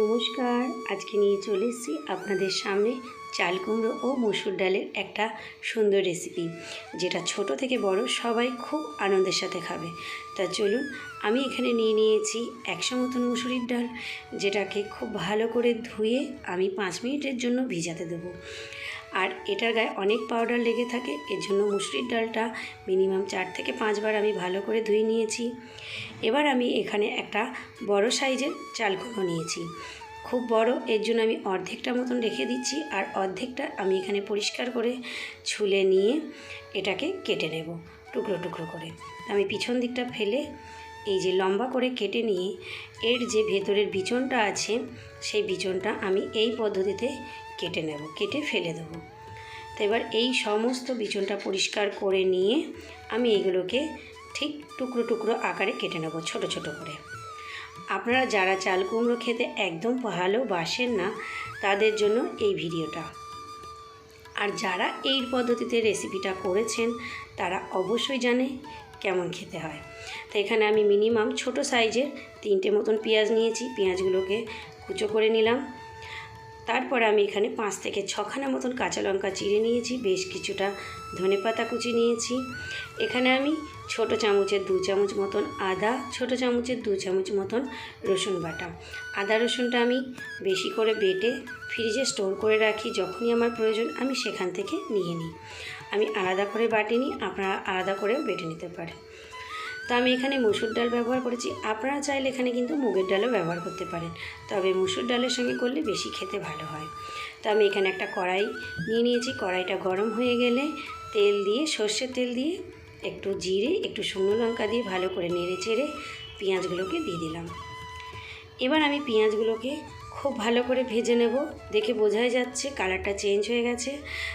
নমস্কার। আজকে নিয়ে চলে এসেছি আপনাদের সামনে চাল কুমড়ো ও মসুর ডালের একটা সুন্দর রেসিপি যেটা ছোট থেকে বড় সবাই খুব আনন্দের সাথে খাবে। তা চলুন, আমি এখানে নিয়ে নিয়েছি একশো মতন মুসুরির ডাল, যেটাকে খুব ভালো করে ধুয়ে আমি পাঁচ মিনিটের জন্য ভিজাতে দেবো। আর এটার গায়ে অনেক পাউডার লেগে থাকে। এর জন্য মুসুরির ডালটা মিনিমাম চার থেকে পাঁচবার আমি ভালো করে ধুয়ে নিয়েছি। এবার আমি এখানে একটা বড় সাইজের চাল কুমড়ো নিয়েছি। খুব বড়, এর জন্য আমি অর্ধেকটা মতন রেখে দিচ্ছি আর অর্ধেকটা আমি এখানে পরিষ্কার করে ছুলে নিয়ে এটাকে কেটে নেব টুকরো টুকরো করে। আমি পিছন দিকটা ফেলে এই যে লম্বা করে কেটে নিয়ে এর যে ভেতরের বিচনটা আছে, সেই বিচনটা আমি এই পদ্ধতিতে কেটে নেব, কেটে ফেলে দেবো। তো এবার এই সমস্ত বিচনটা পরিষ্কার করে নিয়ে আমি এগুলোকে ঠিক টুকরো টুকরো আকারে কেটে নেব, ছোট ছোট করে। আপনারা যারা চাল কুমড়ো খেতে একদম ভালোবাসেন না, তাদের জন্য এই ভিডিওটা। আর যারা এই পদ্ধতিতে রেসিপিটা করেছেন, তারা অবশ্যই জানে কেমন খেতে হয়। তো এখানে আমি মিনিমাম ছোট সাইজের তিনটে মতন পেঁয়াজ নিয়েছি। পেঁয়াজগুলোকে কুচো করে নিলাম। তারপর আমি এখানে পাঁচ থেকে ছখানা মতন কাঁচা লঙ্কা চিড়ে নিয়েছি। বেশ কিছুটা ধনে পাতা কুচি নিয়েছি। এখানে আমি ছোট চামচের দু চামচ মতন আদা, ছোট চামচের দু চামচ মতন রসুন বাটা। আদা রসুনটা আমি বেশি করে বেটে ফ্রিজে স্টোর করে রাখি। যখনই আমার প্রয়োজন আমি সেখান থেকে নিয়ে নিই। আমি আলাদা করে বাটিনি আপনারা আলাদা করেও বেটে নিতে পারেন। তো আমি এখানে মুসুর ডাল ব্যবহার করেছি। আপনারা চাইলে এখানে কিন্তু মুগের ডালও ব্যবহার করতে পারেন। তবে মুসুর ডালের সঙ্গে করলে বেশি খেতে ভালো হয়। তো আমি এখানে একটা কড়াই নিয়ে নিয়েছি। কড়াইটা গরম হয়ে গেলে তেল দিয়ে, সর্ষের তেল দিয়ে একটু জিরে, একটু শুকনো লঙ্কা দিয়ে ভালো করে নেড়ে চেড়ে পেঁয়াজগুলোকে দিয়ে দিলাম। এবার আমি পেঁয়াজগুলোকে খুব ভালো করে ভেজে নেব। দেখে বোঝাই যাচ্ছে কালারটা চেঞ্জ হয়ে গেছে।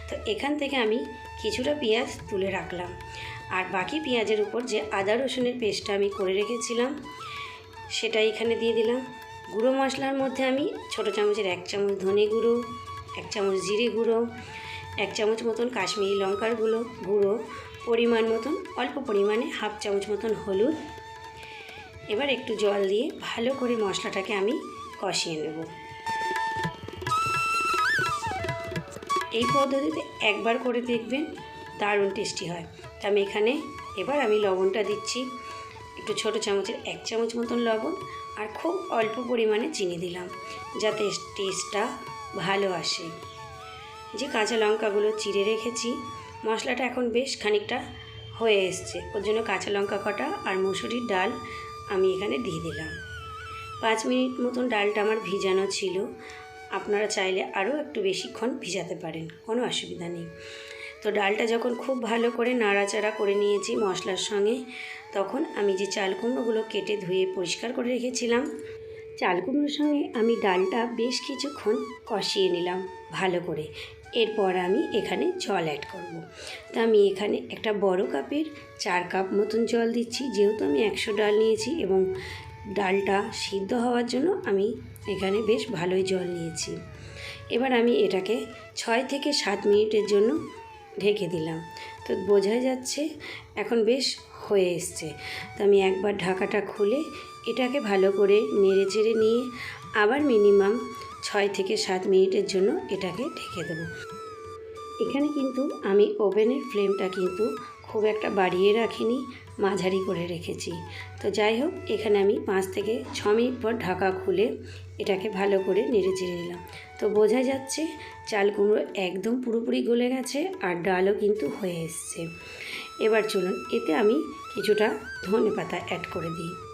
তো এখান থেকে আমি কিছুটা পেঁয়াজ তুলে রাখলাম। আর বাকি পেঁয়াজের উপর যে আদা রসুনের পেস্টটা আমি করে রেখেছিলাম, সেটা এখানে দিয়ে দিলাম। গুঁড়ো মশলার মধ্যে আমি ছোট চামচের এক চামচ ধনে গুঁড়ো, এক চামচ জিরে গুঁড়ো, এক চামচ মতন কাশ্মীরি লঙ্কার গুঁড়ো গুঁড়ো পরিমাণ মতন, অল্প পরিমাণে হাফ চামচ মতন হলুদ। এবার একটু জল দিয়ে ভালো করে মশলাটাকে আমি কষিয়ে নেব। এই পদ্ধতিতে একবার করে দেখবেন দারুণ টেস্টি হয়। তা আমি এখানে এবার আমি লবণটা দিচ্ছি। একটু ছোট চামচের এক চামচ মতন লবণ আর খুব অল্প পরিমাণে চিনি দিলাম যাতে টেস্টটা ভালো আসে। যে কাঁচা লঙ্কাগুলো চিড়ে রেখেছি, মশলাটা এখন বেশ খানিকটা হয়ে এসছে। ওর জন্য কাঁচা লঙ্কা কটা আর মুসুরির ডাল আমি এখানে দিয়ে দিলাম। পাঁচ মিনিট মতন ডালটা আমার ভিজানো ছিল। আপনারা চাইলে আরও একটু বেশিক্ষণ ভিজাতে পারেন, কোনো অসুবিধা নেই। তো ডালটা যখন খুব ভালো করে নাড়াচাড়া করে নিয়েছি মশলার সঙ্গে, তখন আমি যে চাল কুমড়োগুলো কেটে ধুয়ে পরিষ্কার করে রেখেছিলাম, চাল কুমড়োর সঙ্গে আমি ডালটা বেশ কিছুক্ষণ কষিয়ে নিলাম ভালো করে। এরপর আমি এখানে জল অ্যাড করব। তা আমি এখানে একটা বড় কাপের চার কাপ মতন জল দিচ্ছি, যেহেতু আমি একশো ডাল নিয়েছি এবং ডালটা সিদ্ধ হওয়ার জন্য আমি এখানে বেশ ভালোই জল নিয়েছি। এবার আমি এটাকে ছয় থেকে সাত মিনিটের জন্য ঢেকে দিলাম। তো বোঝাই যাচ্ছে এখন বেশ হয়ে এসছে। তো আমি একবার ঢাকাটা খুলে এটাকে ভালো করে নেড়ে চেড়ে নিয়ে আবার মিনিমাম ছয় থেকে সাত মিনিটের জন্য এটাকে ঢেকে দেবো। এখানে কিন্তু আমি ওভেনের ফ্লেমটা কিন্তু খুব একটা বাড়িয়ে রাখিনি, মাঝারি করে রেখেছি। তো যাই হোক, এখানে আমি পাঁচ থেকে ছ মিনিট পর ঢাকা খুলে এটাকে ভালো করে নেড়ে চেড়ে নিলাম। তো বোঝা যাচ্ছে চাল কুমড়ো একদম পুরোপুরি গলে গেছে আর ডালও কিন্তু হয়ে এসছে। এবার চলুন, এতে আমি কিছুটা ধনে পাতা অ্যাড করে দিই।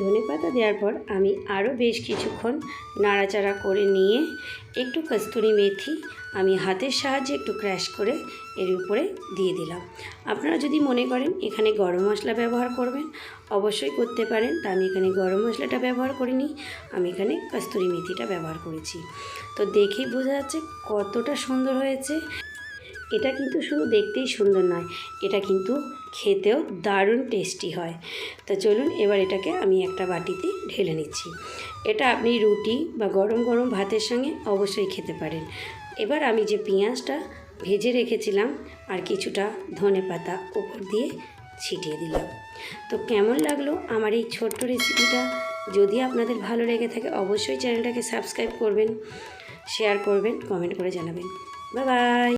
ধনে পাতা দেওয়ার পর আমি আরও বেশ কিছুক্ষণ নাড়াচাড়া করে নিয়ে একটু কস্তুরি মেথি আমি হাতের সাহায্যে একটু ক্র্যাশ করে এর উপরে দিয়ে দিলাম। আপনারা যদি মনে করেন এখানে গরম মশলা ব্যবহার করবেন, অবশ্যই করতে পারেন। তা আমি এখানে গরম মশলাটা ব্যবহার করিনি, আমি এখানে কস্তুরি মেথিটা ব্যবহার করেছি। তো দেখেই বোঝা যাচ্ছে কতটা সুন্দর হয়েছে। এটা কিন্তু শুধু দেখতেই সুন্দর নয়, এটা কিন্তু খেতেও দারুণ টেস্টি হয়। তো চলুন এবার এটাকে আমি একটা বাটিতে ঢেলে নিচ্ছি। এটা আপনি রুটি বা গরম গরম ভাতের সঙ্গে অবশ্যই খেতে পারেন। এবার আমি যে পেঁয়াজটা ভেজে রেখেছিলাম আর কিছুটা ধনে পাতা উপর দিয়ে ছিটিয়ে দিলাম। তো কেমন লাগল আমার এই ছোট্ট রেসিপিটা যদি আপনাদের ভালো লেগে থাকে অবশ্যই চ্যানেলটাকে সাবস্ক্রাইব করবেন শেয়ার করবেন কমেন্ট করে জানাবেন। Bye bye